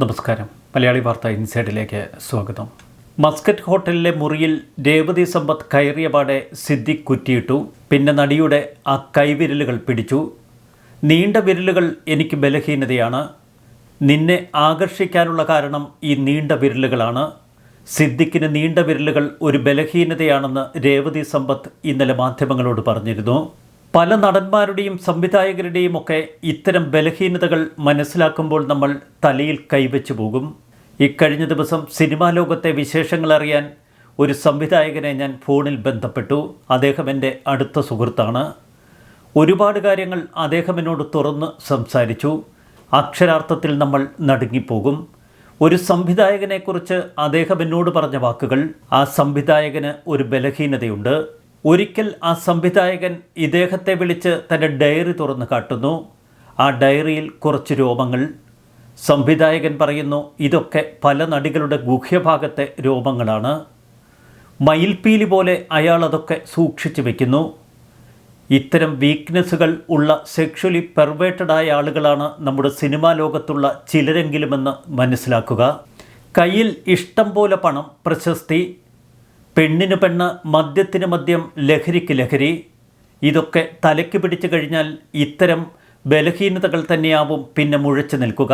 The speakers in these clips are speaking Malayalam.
നമസ്കാരം. മലയാളി വാർത്ത ഇൻസൈഡിലേക്ക് സ്വാഗതം. മസ്കറ്റ് ഹോട്ടലിലെ മുറിയിൽ രേവതി സമ്പത്ത് കയറിയപാടെ സിദ്ദിഖ് കുറ്റിയിട്ടു പിന്നെ നടിയുടെ ആ കൈവിരലുകൾ പിടിച്ചു. നീണ്ട വിരലുകൾ എനിക്ക് ബലഹീനതയാണ്. നിന്നെ ആകർഷിക്കാനുള്ള കാരണം ഈ നീണ്ട വിരലുകളാണ്. സിദ്ദിഖിന് നീണ്ട വിരലുകൾ ഒരു ബലഹീനതയാണെന്ന് രേവതി സമ്പത്ത് ഇന്നലെ മാധ്യമങ്ങളോട് പറഞ്ഞിരുന്നു. പല നടന്മാരുടെയും സംവിധായകരുടെയും ഒക്കെ ഇത്തരം ബലഹീനതകൾ മനസ്സിലാക്കുമ്പോൾ നമ്മൾ തലയിൽ കൈവച്ചു പോകും. ഇക്കഴിഞ്ഞ ദിവസം സിനിമാ ലോകത്തെ വിശേഷങ്ങൾ അറിയാൻ ഒരു സംവിധായകനെ ഞാൻ ഫോണിൽ ബന്ധപ്പെട്ടു. അദ്ദേഹം എന്റെ അടുത്ത സുഹൃത്താണ്. ഒരുപാട് കാര്യങ്ങൾ അദ്ദേഹം എന്നോട് തുറന്ന് സംസാരിച്ചു. അക്ഷരാർത്ഥത്തിൽ നമ്മൾ നടുങ്ങിപ്പോകും. ഒരു സംവിധായകനെക്കുറിച്ച് അദ്ദേഹം എന്നോട് പറഞ്ഞ വാക്കുകൾ ആ സംവിധായകന് ഒരു ബലഹീനതയുണ്ട്. ഒരിക്കൽ ആ സംവിധായകൻ ഇദ്ദേഹത്തെ വിളിച്ച് തന്റെ ഡയറി തുറന്ന് കാട്ടുന്നു. ആ ഡയറിയിൽ കുറച്ച് രോമങ്ങൾ. സംവിധായകൻ പറയുന്നു ഇതൊക്കെ പല നടികളുടെ ഗുഹ്യഭാഗത്തെ രോമങ്ങളാണ്. മയിൽപ്പീലി പോലെ അയാൾ അതൊക്കെ സൂക്ഷിച്ചു വെക്കുന്നു. ഇത്തരം വീക്ക്നെസ്സുകൾ ഉള്ള സെക്ഷലി പെർവേറ്റഡായ ആളുകളാണ് നമ്മുടെ സിനിമാ ലോകത്തുള്ള ചിലരെങ്കിലുമെന്ന് മനസ്സിലാക്കുക. കയ്യിൽ ഇഷ്ടം പോലെ പണം പ്രശസ്തി പെണ്ണിന് പെണ്ണ് മദ്യത്തിന് മദ്യം ലഹരിക്ക് ലഹരി. ഇതൊക്കെ തലയ്ക്ക് പിടിച്ചു കഴിഞ്ഞാൽ ഇത്തരം ബലഹീനതകൾ തന്നെയാവും പിന്നെ മുഴച്ചു നിൽക്കുക.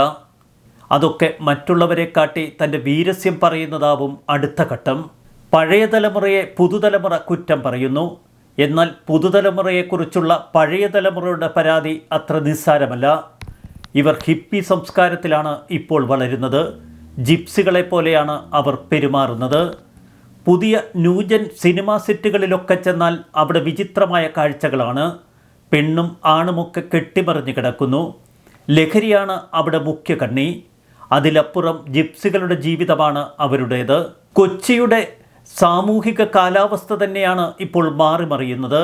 അതൊക്കെ മറ്റുള്ളവരെ കാട്ടി തന്റെ വീരസ്യം പറയുന്നതാവും അടുത്ത ഘട്ടം. പഴയ തലമുറയെ പുതുതലമുറ കുറ്റം പറയുന്നു. എന്നാൽ പുതുതലമുറയെക്കുറിച്ചുള്ള പഴയ തലമുറയുടെ പരാതി അത്ര നിസ്സാരമല്ല. ഇവർ ഹിപ്പി സംസ്കാരത്തിലാണ് ഇപ്പോൾ വളരുന്നത്. ജിപ്സികളെ പോലെയാണ് അവർ പെരുമാറുന്നത്. പുതിയ ന്യൂജൻ സിനിമാ സെറ്റുകളിലൊക്കെ ചെന്നാൽ അവിടെ വിചിത്രമായ കാഴ്ചകളാണ്. പെണ്ണും ആണുമൊക്കെ കെട്ടിമറിഞ്ഞ് കിടക്കുന്നു. ലഹരിയാണ് അവിടെ മുഖ്യ കണ്ണി. അതിലപ്പുറം ജിപ്സികളുടെ ജീവിതമാണ് അവരുടേത്. കൊച്ചിയുടെ സാമൂഹിക കാലാവസ്ഥ തന്നെയാണ് ഇപ്പോൾ മാറിമറിയുന്നത്.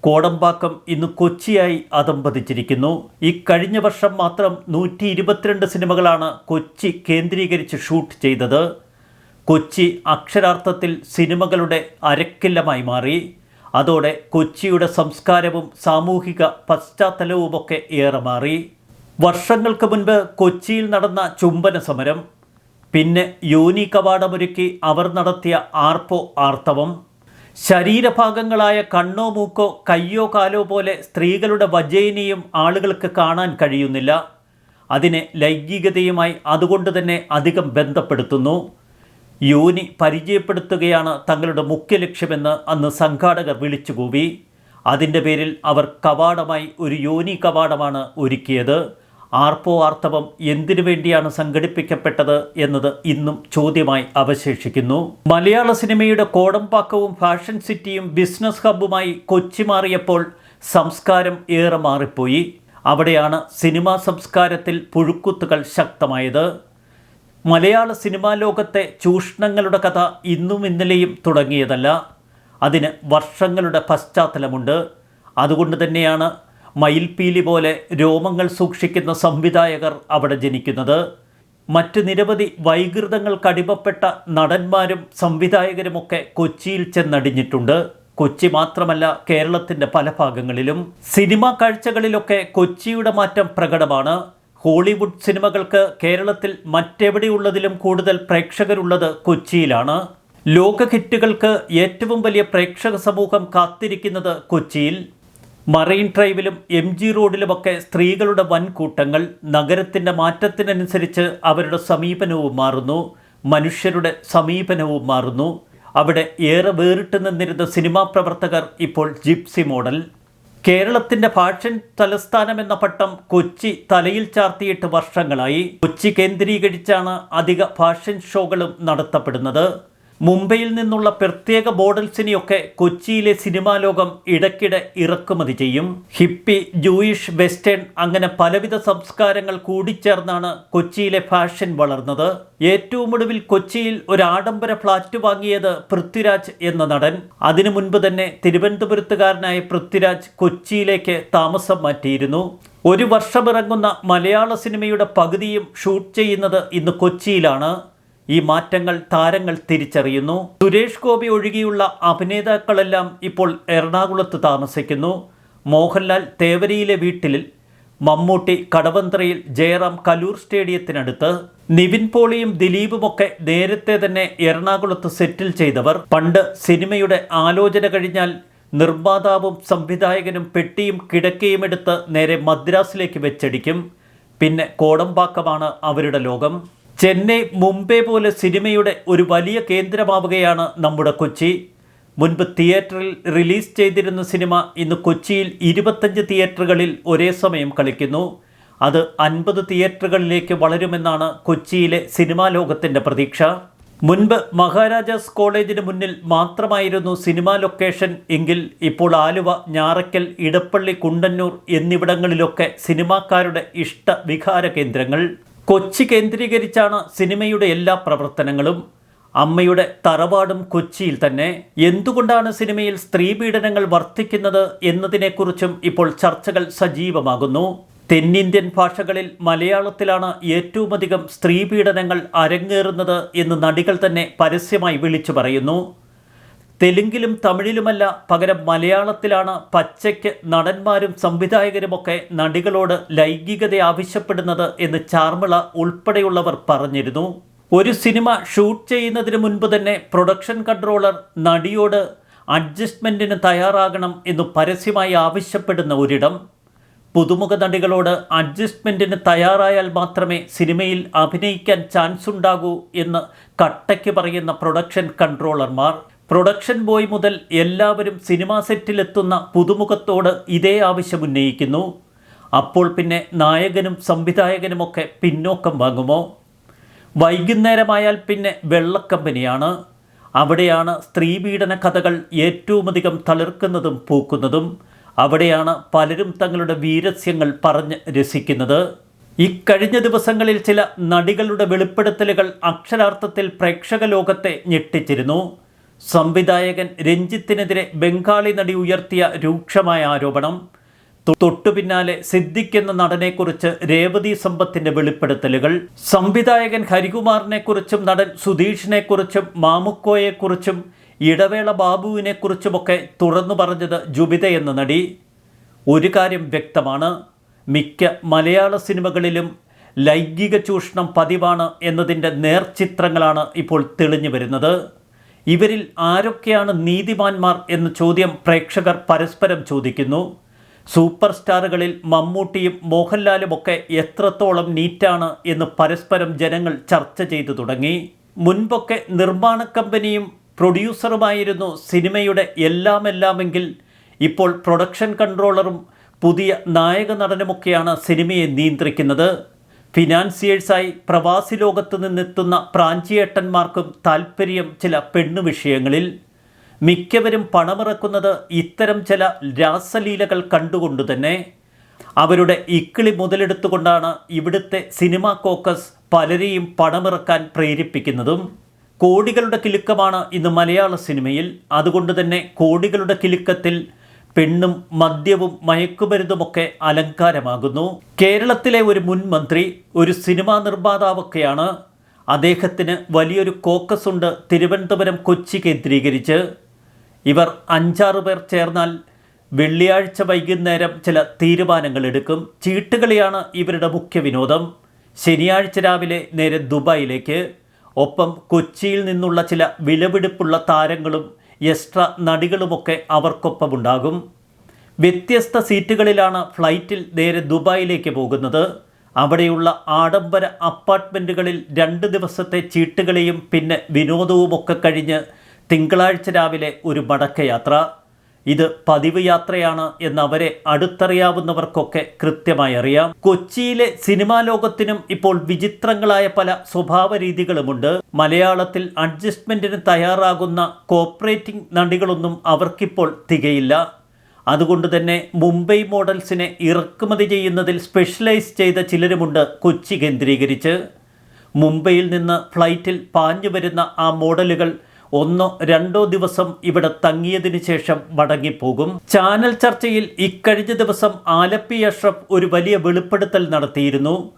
കോടമ്പാക്കം ഇന്ന് കൊച്ചിയായി അതമ്പതിച്ചിരിക്കുന്നു ഈ കഴിഞ്ഞ വർഷം മാത്രം നൂറ്റി സിനിമകളാണ് കൊച്ചി കേന്ദ്രീകരിച്ച് ഷൂട്ട് ചെയ്തത്. കൊച്ചി അക്ഷരാർത്ഥത്തിൽ സിനിമകളുടെ അരക്കില്ലമായി മാറി. അതോടെ കൊച്ചിയുടെ സംസ്കാരവും സാമൂഹിക പശ്ചാത്തലവുമൊക്കെ ഏറെ മാറി. വർഷങ്ങൾക്ക് മുൻപ് കൊച്ചിയിൽ നടന്ന ചുംബന സമരം പിന്നെ യോനി കവാടമൊരുക്കി അവർ നടത്തിയ ആർപ്പോ ആർത്തവം ശരീരഭാഗങ്ങളായ കണ്ണോ മൂക്കോ കയ്യോ കാലോ പോലെ സ്ത്രീകളുടെ വജൈനിയും ആളുകൾക്ക് കാണാൻ കഴിയുന്നില്ല. അതിനെ ലൈംഗികതയുമായി അതുകൊണ്ട് തന്നെ അധികം ബന്ധപ്പെടുത്തുന്നു. യോനി പരിചയപ്പെടുത്തുകയാണ് തങ്ങളുടെ മുഖ്യ ലക്ഷ്യമെന്ന് അന്ന് സംഘാടകർ വിളിച്ചുകൂവി. അതിന്റെ പേരിൽ അവർ കവാടമായി ഒരു യോനി കവാടമാണ് ഒരുക്കിയത്. ആർപ്പോ ആർത്തവം എന്തിനു വേണ്ടിയാണ് സംഘടിപ്പിക്കപ്പെട്ടത് എന്നത് ഇന്നും ചോദ്യമായി അവശേഷിക്കുന്നു. മലയാള സിനിമയുടെ കോടമ്പാക്കവും ഫാഷൻ സിറ്റിയും ബിസിനസ് ഹബ്ബുമായി കൊച്ചി മാറിയപ്പോൾ സംസ്കാരം ഏറെ മാറിപ്പോയി. അവിടെയാണ് സിനിമാ സംസ്കാരത്തിൽ പുഴുക്കുത്തുകൾ ശക്തമായത്. മലയാള സിനിമാ ലോകത്തെ ചൂഷണങ്ങളുടെ കഥ ഇന്നും ഇന്നലെയും തുടങ്ങിയതല്ല. അതിന് വർഷങ്ങളുടെ പശ്ചാത്തലമുണ്ട്. അതുകൊണ്ട് തന്നെയാണ് മയിൽപീലി പോലെ രോമങ്ങൾ സൂക്ഷിക്കുന്ന സംവിധായകർ അവിടെ ജനിക്കുന്നത്. മറ്റ് നിരവധി വൈകൃതങ്ങൾക്കടിമപ്പെട്ട നടന്മാരും സംവിധായകരുമൊക്കെ കൊച്ചിയിൽ ചെന്നടിഞ്ഞിട്ടുണ്ട്. കൊച്ചി മാത്രമല്ല കേരളത്തിന്റെ പല ഭാഗങ്ങളിലും. സിനിമാ കാഴ്ചകളിലൊക്കെ കൊച്ചിയുടെ മാറ്റം പ്രകടമാണ്. ഹോളിവുഡ് സിനിമകൾക്ക് കേരളത്തിൽ മറ്റെവിടെയുള്ളതിലും കൂടുതൽ പ്രേക്ഷകരുള്ളത് കൊച്ചിയിലാണ്. ലോക ഹിറ്റുകൾക്ക് ഏറ്റവും വലിയ പ്രേക്ഷക സമൂഹം കാത്തിരിക്കുന്നത് കൊച്ചിയിൽ. മറൈൻ ഡ്രൈവിലും എം ജി റോഡിലുമൊക്കെ സ്ത്രീകളുടെ വൻകൂട്ടങ്ങൾ നഗരത്തിന്റെ മാറ്റത്തിനനുസരിച്ച് അവരുടെ സമീപനവും മാറുന്നു മനുഷ്യരുടെ സമീപനവും മാറുന്നു. അവിടെ ഏറെ വേറിട്ട് നിന്നിരുന്ന സിനിമാ പ്രവർത്തകർ ഇപ്പോൾ ജിപ്സി മോഡൽ. കേരളത്തിന്റെ ഭാഷൻ തലസ്ഥാനം എന്ന പട്ടം കൊച്ചി തലയിൽ ചാർത്തിയിട്ട് വർഷങ്ങളായി. കൊച്ചി കേന്ദ്രീകരിച്ചാണ് അധിക ഭാഷൻ ഷോകളും നടത്തപ്പെടുന്നത്. മുംബൈയിൽ നിന്നുള്ള പ്രത്യേക ബോഡൽസിനെയൊക്കെ കൊച്ചിയിലെ സിനിമാ ലോകം ഇടയ്ക്കിടെ ഇറക്കുമതി ചെയ്യും. ഹിപ്പി ജൂയിഷ് വെസ്റ്റേൺ അങ്ങനെ പലവിധ സംസ്കാരങ്ങൾ കൂടിച്ചേർന്നാണ് കൊച്ചിയിലെ ഫാഷൻ വളർന്നത്. ഏറ്റവും ഒടുവിൽ കൊച്ചിയിൽ ഒരു ആഡംബര ഫ്ലാറ്റ് വാങ്ങിയത് പൃഥ്വിരാജ് എന്ന നടൻ. അതിനു മുൻപ് തന്നെ തിരുവനന്തപുരത്തുകാരനായ പൃഥ്വിരാജ് കൊച്ചിയിലേക്ക് താമസം മാറ്റിയിരുന്നു. ഒരു വർഷമിറങ്ങുന്ന മലയാള സിനിമയുടെ പകുതിയും ഷൂട്ട് ചെയ്യുന്നത് ഇന്ന് കൊച്ചിയിലാണ്. ഈ മാറ്റങ്ങൾ താരങ്ങൾ തിരിച്ചറിയുന്നു. സുരേഷ് ഗോപി ഒഴികെയുള്ള അഭിനേതാക്കളെല്ലാം ഇപ്പോൾ എറണാകുളത്ത് താമസിക്കുന്നു. മോഹൻലാൽ തേവരിയിലെ വീട്ടിൽ മമ്മൂട്ടി കടവന്ത്രയിൽ ജയറാം കലൂർ സ്റ്റേഡിയത്തിനടുത്ത് നിവിൻ പോളിയും ദിലീപുമൊക്കെ നേരത്തെ തന്നെ എറണാകുളത്ത് സെറ്റിൽ ചെയ്തവർ. പണ്ട് സിനിമയുടെ ആലോചന കഴിഞ്ഞാൽ നിർമ്മാതാവും സംവിധായകനും പെട്ടിയും കിടക്കയും എടുത്ത് നേരെ മദ്രാസിലേക്ക് വെച്ചടിക്കും. പിന്നെ കോടമ്പാക്കമാണ് അവരുടെ ലോകം. ചെന്നൈ മുംബൈ പോലെ സിനിമയുടെ ഒരു വലിയ കേന്ദ്രമാവുകയാണ് നമ്മുടെ കൊച്ചി. മുൻപ് തിയേറ്ററിൽ റിലീസ് ചെയ്തിരുന്ന സിനിമ ഇന്ന് കൊച്ചിയിൽ ഇരുപത്തഞ്ച് തിയേറ്ററുകളിൽ ഒരേ സമയം കളിക്കുന്നു. അത് അൻപത് തിയേറ്ററുകളിലേക്ക് വളരുമെന്നാണ് കൊച്ചിയിലെ സിനിമാ ലോകത്തിന്റെ പ്രതീക്ഷ. മുൻപ് മഹാരാജാസ് കോളേജിന് മുന്നിൽ മാത്രമായിരുന്നു സിനിമാ ലൊക്കേഷൻ എങ്കിൽ ഇപ്പോൾ ആലുവ ഞാറയ്ക്കൽ ഇടപ്പള്ളി കുണ്ടന്നൂർ എന്നിവിടങ്ങളിലൊക്കെ സിനിമാക്കാരുടെ ഇഷ്ട വികാര കേന്ദ്രങ്ങൾ. കൊച്ചി കേന്ദ്രീകരിച്ചാണ് സിനിമയുടെ എല്ലാ പ്രവർത്തനങ്ങളും. അമ്മയുടെ തറവാടും കൊച്ചിയിൽ തന്നെ. എന്തുകൊണ്ടാണ് സിനിമയിൽ സ്ത്രീ പീഡനങ്ങൾ വർദ്ധിക്കുന്നത് എന്നതിനെക്കുറിച്ചും ഇപ്പോൾ ചർച്ചകൾ സജീവമാകുന്നു. തെന്നിന്ത്യൻ ഭാഷകളിൽ മലയാളത്തിലാണ് ഏറ്റവുമധികം സ്ത്രീ പീഡനങ്ങൾ അരങ്ങേറുന്നത് എന്ന് നടികൾ തന്നെ പരസ്യമായി വിളിച്ചു പറയുന്നു. തെലുങ്കിലും തമിഴിലുമല്ല പകരം മലയാളത്തിലാണ് പച്ചയ്ക്ക് നടന്മാരും സംവിധായകരുമൊക്കെ നടികളോട് ലൈംഗികത ആവശ്യപ്പെടുന്നത് എന്ന് ചാർമിള ഉൾപ്പെടെയുള്ളവർ പറഞ്ഞിരുന്നു. ഒരു സിനിമ ഷൂട്ട് ചെയ്യുന്നതിന് മുൻപ് തന്നെ പ്രൊഡക്ഷൻ കൺട്രോളർ നടിയോട് അഡ്ജസ്റ്റ്മെന്റിന് തയ്യാറാകണം എന്ന് പരസ്യമായി ആവശ്യപ്പെടുന്ന ഒരിടം. പുതുമുഖ നടികളോട് അഡ്ജസ്റ്റ്മെന്റിന് തയ്യാറായാൽ മാത്രമേ സിനിമയിൽ അഭിനയിക്കാൻ ചാൻസ് ഉണ്ടാകൂ എന്ന് കട്ടയ്ക്ക് പറയുന്ന പ്രൊഡക്ഷൻ കൺട്രോളർമാർ. പ്രൊഡക്ഷൻ ബോയ് മുതൽ എല്ലാവരും സിനിമാ സെറ്റിലെത്തുന്ന പുതുമുഖത്തോട് ഇതേ ആവശ്യം ഉന്നയിക്കുന്നു. അപ്പോൾ പിന്നെ നായകനും സംവിധായകനുമൊക്കെ പിന്നോക്കം വാങ്ങുമോ? വൈകുന്നേരമായാൽ പിന്നെ വെള്ളക്കമ്പനിയാണ്. അവിടെയാണ് സ്ത്രീപീഡന കഥകൾ ഏറ്റവുമധികം തളിർക്കുന്നതും പൂക്കുന്നതും. അവിടെയാണ് പലരും തങ്ങളുടെ വീരസ്യങ്ങൾ പറഞ്ഞ് രസിക്കുന്നത്. ഇക്കഴിഞ്ഞ ദിവസങ്ങളിൽ ചില നടികളുടെ വെളിപ്പെടുത്തലുകൾ അക്ഷരാർത്ഥത്തിൽ പ്രേക്ഷക ലോകത്തെ ഞെട്ടിച്ചിരുന്നു. സംവിധായകൻ രഞ്ജിത്തിനെതിരെ ബംഗാളി നടി ഉയർത്തിയ രൂക്ഷമായ ആരോപണം. തൊട്ടു പിന്നാലെ സിദ്ദിഖ് നടനെക്കുറിച്ച് രേവതി സമ്പത്തിന്റെ വെളിപ്പെടുത്തലുകൾ. സംവിധായകൻ ഹരികുമാറിനെക്കുറിച്ചും നടൻ സുധീഷിനെക്കുറിച്ചും മാമുക്കോയെക്കുറിച്ചും ഇടവേള ബാബുവിനെക്കുറിച്ചുമൊക്കെ തുറന്നു പറഞ്ഞത് ജുബിത എന്ന നടി. ഒരു കാര്യം വ്യക്തമാണ് മിക്ക മലയാള സിനിമകളിലും ലൈംഗിക ചൂഷണം പതിവാണ് എന്നതിന്റെ നേർചിത്രങ്ങളാണ് ഇപ്പോൾ തെളിഞ്ഞു വരുന്നത്. ഇവരിൽ ആരൊക്കെയാണ് നീതിമാന്മാർ എന്ന ചോദ്യം പ്രേക്ഷകർ പരസ്പരം ചോദിക്കുന്നു. സൂപ്പർ സ്റ്റാറുകളിൽ മമ്മൂട്ടിയും മോഹൻലാലുമൊക്കെ എത്രത്തോളം നീറ്റാണ് എന്ന് പരസ്പരം ജനങ്ങൾ ചർച്ച ചെയ്തു തുടങ്ങി. മുൻപൊക്കെ നിർമ്മാണ കമ്പനിയും പ്രൊഡ്യൂസറുമായിരുന്നു സിനിമയുടെ എല്ലാമെല്ലാമെങ്കിൽ ഇപ്പോൾ പ്രൊഡക്ഷൻ കൺട്രോളറും പുതിയ നായക നടനുമൊക്കെയാണ് സിനിമയെ നിയന്ത്രിക്കുന്നത്. ഫിനാൻസിയേഴ്സായി പ്രവാസി ലോകത്ത് നിന്നെത്തുന്ന പ്രാഞ്ചിയേട്ടന്മാർക്കും താൽപ്പര്യം ചില പെണ്ണു വിഷയങ്ങളിൽ. മിക്കവരും പണമിറക്കുന്നത് ഇത്തരം ചില രാസലീലകൾ കണ്ടുകൊണ്ട് തന്നെ. അവരുടെ ഇക്കിളി മുതലെടുത്തുകൊണ്ടാണ് ഇവിടുത്തെ സിനിമാ കോക്കസ് പലരെയും പണമിറക്കാൻ പ്രേരിപ്പിക്കുന്നതും. കോടികളുടെ കിലുക്കമാണ് ഇന്ന് മലയാള സിനിമയിൽ. അതുകൊണ്ട് തന്നെ കോടികളുടെ കിലുക്കത്തിൽ പെണ്ണും മദ്യവും മയക്കുമരുന്നുമൊക്കെ അലങ്കാരമാകുന്നു. കേരളത്തിലെ ഒരു മുൻ മന്ത്രി ഒരു സിനിമാ നിർമ്മാതാവൊക്കെയാണ് അദ്ദേഹത്തിന് വലിയൊരു കോക്കസ് ഉണ്ട് തിരുവനന്തപുരം കൊച്ചി കേന്ദ്രീകരിച്ച്. ഇവർ അഞ്ചാറ് പേർ ചേർന്നാൽ വെള്ളിയാഴ്ച വൈകുന്നേരം ചില തീരുമാനങ്ങൾ എടുക്കും ചീട്ടുകളിയാണ് ഇവരുടെ മുഖ്യ വിനോദം. ശനിയാഴ്ച രാവിലെ നേരെ ദുബായിലേക്ക്. ഒപ്പം കൊച്ചിയിൽ നിന്നുള്ള ചില വിലപിടിപ്പുള്ള താരങ്ങളും എക്സ്ട്രാ നടികളുമൊക്കെ അവർക്കൊപ്പമുണ്ടാകും. വ്യത്യസ്ത സീറ്റുകളിലാണ് ഫ്ലൈറ്റിൽ നേരെ ദുബായിലേക്ക് പോകുന്നത്. അവിടെയുള്ള ആഡംബര അപ്പാർട്ട്മെന്റുകളിൽ രണ്ട് ദിവസത്തെ ചീട്ടുകളെയും പിന്നെ വിനോദവുമൊക്കെ കഴിഞ്ഞ് തിങ്കളാഴ്ച രാവിലെ ഒരു മടക്കയാത്ര. ഇത് പതിവ് യാത്രയാണ് എന്ന് അവരെ അടുത്തറിയാവുന്നവർക്കൊക്കെ കൃത്യമായി അറിയാം കൊച്ചിയിലെ സിനിമാ ലോകത്തിനും ഇപ്പോൾ വിചിത്രങ്ങളായ പല സ്വഭാവ രീതികളുമുണ്ട് മലയാളത്തിൽ അഡ്ജസ്റ്റ്മെന്റിന് തയ്യാറാകുന്ന കോപ്പറേറ്റിംഗ് നടികളൊന്നും അവർക്കിപ്പോൾ തികയില്ല. അതുകൊണ്ട് തന്നെ മുംബൈ മോഡൽസിനെ ഇറക്കുമതി ചെയ്യുന്നതിൽ സ്പെഷ്യലൈസ് ചെയ്ത ചിലരുമുണ്ട് കൊച്ചി കേന്ദ്രീകരിച്ച്. മുംബൈയിൽ നിന്ന് ഫ്ലൈറ്റിൽ പാഞ്ഞു വരുന്ന ആ മോഡലുകൾ ഒന്നോ രണ്ടോ ദിവസം ഇവിടെ തങ്ങിയതിനു ശേഷം മടങ്ങിപ്പോകും. ചാനൽ ചർച്ചയിൽ ഇക്കഴിഞ്ഞ ദിവസം ആലപ്പി അഷ്റഫ് ഒരു വലിയ വെളിപ്പെടുത്തൽ നടത്തിയിരുന്നു.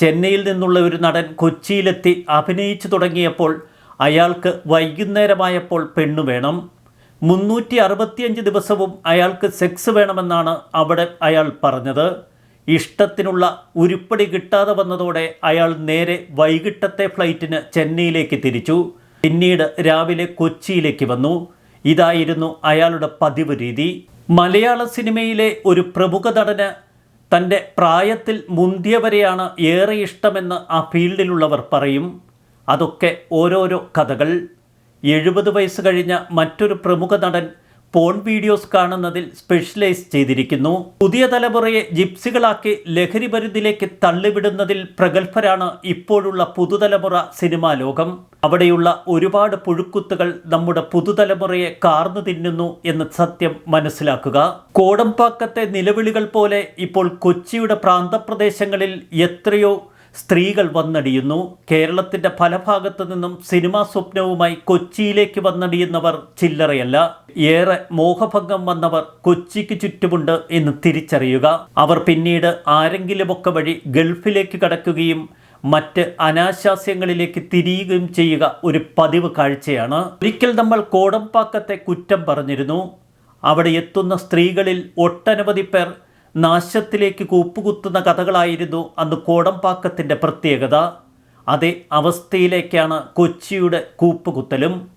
ചെന്നൈയിൽ നിന്നുള്ള ഒരു നടൻ കൊച്ചിയിലെത്തി അഭിനയിച്ചു തുടങ്ങിയപ്പോൾ അയാൾക്ക് വൈകുന്നേരമായപ്പോൾ പെണ്ണു വേണം. മുന്നൂറ്റി അറുപത്തിയഞ്ച് ദിവസവും അയാൾക്ക് സെക്സ് വേണമെന്നാണ് അവിടെ അയാൾ പറഞ്ഞത്. ഇഷ്ടത്തിനുള്ള ഉരുപ്പടി കിട്ടാതെ വന്നതോടെ അയാൾ നേരെ വൈകിട്ടത്തെ ഫ്ലൈറ്റിന് ചെന്നൈയിലേക്ക് തിരിച്ചു. പിന്നീട് രാവിലെ കൊച്ചിയിലേക്ക് വന്നു. ഇതായിരുന്നു അയാളുടെ പതിവ് രീതി. മലയാള സിനിമയിലെ ഒരു പ്രമുഖ നടന് തന്റെ പ്രായത്തിൽ മുന്തിയവരെയാണ് ഏറെ ഇഷ്ടമെന്ന് ആ ഫീൽഡിലുള്ളവർ പറയും. അതൊക്കെ ഓരോരോ കഥകൾ. എഴുപത് വയസ്സ് കഴിഞ്ഞ മറ്റൊരു പ്രമുഖ നടൻ പോൺ വീഡിയോസ് കാണുന്നതിൽ സ്പെഷ്യലൈസ് ചെയ്തിരിക്കുന്നു. പുതിയ തലമുറയെ ജിപ്സികളാക്കി ലഹരി മരുന്നിലേക്ക് തള്ളിവിടുന്നതിൽ പ്രഗത്ഭരാണ് ഇപ്പോഴുള്ള പുതുതലമുറ സിനിമാ ലോകം. അവിടെയുള്ള ഒരുപാട് പുഴുക്കുത്തുകൾ നമ്മുടെ പുതുതലമുറയെ കാർന്നു തിന്നുന്നു എന്ന സത്യം മനസ്സിലാക്കുക. കോടമ്പാക്കത്തെ നിലവിളികൾ പോലെ ഇപ്പോൾ കൊച്ചിയുടെ പ്രാന്തപ്രദേശങ്ങളിൽ എത്രയോ സ്ത്രീകൾ വന്നടിയുന്നു. കേരളത്തിന്റെ പല ഭാഗത്തു നിന്നും സിനിമാ സ്വപ്നവുമായി കൊച്ചിയിലേക്ക് വന്നടിയുന്നവർ ചില്ലറയല്ല. ഏറെ മോഹഭംഗം വന്നവർ കൊച്ചിക്ക് ചുറ്റുമുണ്ട് എന്ന് തിരിച്ചറിയുക. അവർ പിന്നീട് ആരെങ്കിലുമൊക്കെ വഴി ഗൾഫിലേക്ക് കടക്കുകയും മറ്റ് അനാശാസ്യങ്ങളിലേക്ക് തിരിയുകയും ചെയ്യുക ഒരു പതിവ് കാഴ്ചയാണ്. ഒരിക്കൽ നമ്മൾ കോടമ്പാക്കത്തെ കുറ്റം പറഞ്ഞിരുന്നു. അവിടെ എത്തുന്ന സ്ത്രീകളിൽ ഒട്ടനവധി പേർ നാശത്തിലേക്ക് കൂപ്പുകുത്തുന്ന കഥകളായിരുന്നു അന്ന് കോടമ്പാക്കത്തിന്റെ പ്രത്യേകത. അതേ അവസ്ഥയിലേക്കാണ് കൊച്ചിയുടെ കൂപ്പുകുത്തലും.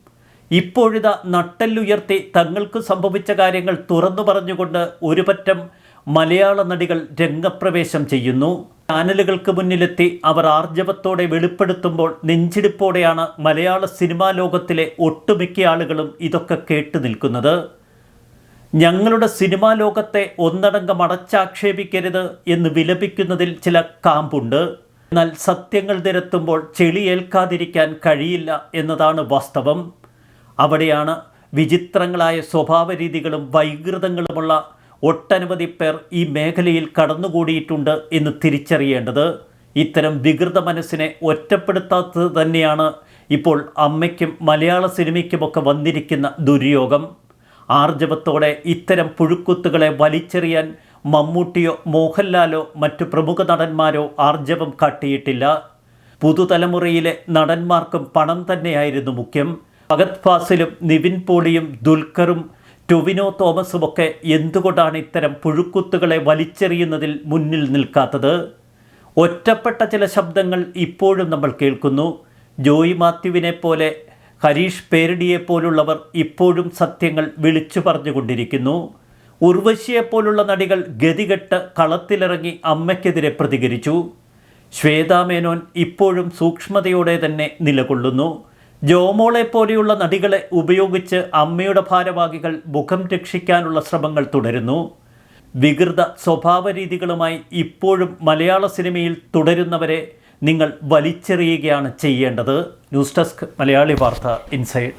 ഇപ്പോഴിതാ നട്ടല്ലുയർത്തി തങ്ങൾക്ക് സംഭവിച്ച കാര്യങ്ങൾ തുറന്നു പറഞ്ഞുകൊണ്ട് ഒരു പറ്റം മലയാള നടികൾ രംഗപ്രവേശം ചെയ്യുന്നു. ചാനലുകൾക്ക് മുന്നിലെത്തി അവർ ആർജവത്തോടെ വെളിപ്പെടുത്തുമ്പോൾ നെഞ്ചിടിപ്പോടെയാണ് മലയാള സിനിമാ ലോകത്തിലെ ഒട്ടുമിക്ക ആളുകളും ഇതൊക്കെ കേട്ടു നിൽക്കുന്നത്. ഞങ്ങളുടെ സിനിമാ ലോകത്തെ ഒന്നടങ്കം അടച്ചാക്ഷേപിക്കരുത് എന്ന് വിലപിക്കുന്നതിൽ ചില കാമ്പുണ്ട്. എന്നാൽ സത്യങ്ങൾ നിരത്തുമ്പോൾ ചെളിയേൽക്കാതിരിക്കാൻ കഴിയില്ല എന്നതാണ് വാസ്തവം. അവിടെയാണ് വിചിത്രങ്ങളായ സ്വഭാവ രീതികളും വൈകൃതങ്ങളുമുള്ള ഒട്ടനവധി പേർ ഈ മേഖലയിൽ കടന്നുകൂടിയിട്ടുണ്ട് എന്ന് തിരിച്ചറിയേണ്ടത്. ഇത്തരം വികൃത മനസ്സിനെ ഒറ്റപ്പെടുത്താത്തത് തന്നെയാണ് ഇപ്പോൾ അമ്മയ്ക്കും മലയാള സിനിമയ്ക്കുമൊക്കെ വന്നിരിക്കുന്ന ദുര്യോഗം. ആർജവത്തോടെ ഇത്തരം പുഴുക്കുത്തുകളെ വലിച്ചെറിയാൻ മമ്മൂട്ടിയോ മോഹൻലാലോ മറ്റു പ്രമുഖ നടന്മാരോ ആർജവം കാട്ടിയിട്ടില്ല. പുതുതലമുറയിലെ നടന്മാർക്കും പണം തന്നെയായിരുന്നു മുഖ്യം. ഭഗത് ഫാസിലും നിവിൻ പോളിയും ദുൽഖറും ടൊവിനോ തോമസുമൊക്കെ എന്തുകൊണ്ടാണ് ഇത്തരം പുഴുക്കുത്തുകളെ വലിച്ചെറിയുന്നതിൽ മുന്നിൽ നിൽക്കാത്തത്? ഒറ്റപ്പെട്ട ചില ശബ്ദങ്ങൾ ഇപ്പോഴും നമ്മൾ കേൾക്കുന്നു. ജോയി മാത്യുവിനെ പോലെ ഹരീഷ് പേരടിയെപ്പോലുള്ളവർ ഇപ്പോഴും സത്യങ്ങൾ വിളിച്ചു പറഞ്ഞുകൊണ്ടിരിക്കുന്നു. ഉർവശിയെപ്പോലുള്ള നടികൾ ഗതികെട്ട് കളത്തിലിറങ്ങി അമ്മയ്ക്കെതിരെ പ്രതികരിച്ചു. ശ്വേതാമേനോൻ ഇപ്പോഴും സൂക്ഷ്മതയോടെ തന്നെ നിലകൊള്ളുന്നു. ജോമോളെ പോലെയുള്ള നടികളെ ഉപയോഗിച്ച് അമ്മയുടെ ഭാരവാഹികൾ മുഖം രക്ഷിക്കാനുള്ള ശ്രമങ്ങൾ തുടരുന്നു. വികൃത സ്വഭാവ രീതികളുമായി ഇപ്പോഴും മലയാള സിനിമയിൽ തുടരുന്നവരെ നിങ്ങൾ വലിച്ചെറിയുകയാണ് ചെയ്യേണ്ടത്. ന്യൂസ് ഡെസ്ക് മലയാളി വാർത്ത ഇൻസൈഡ്.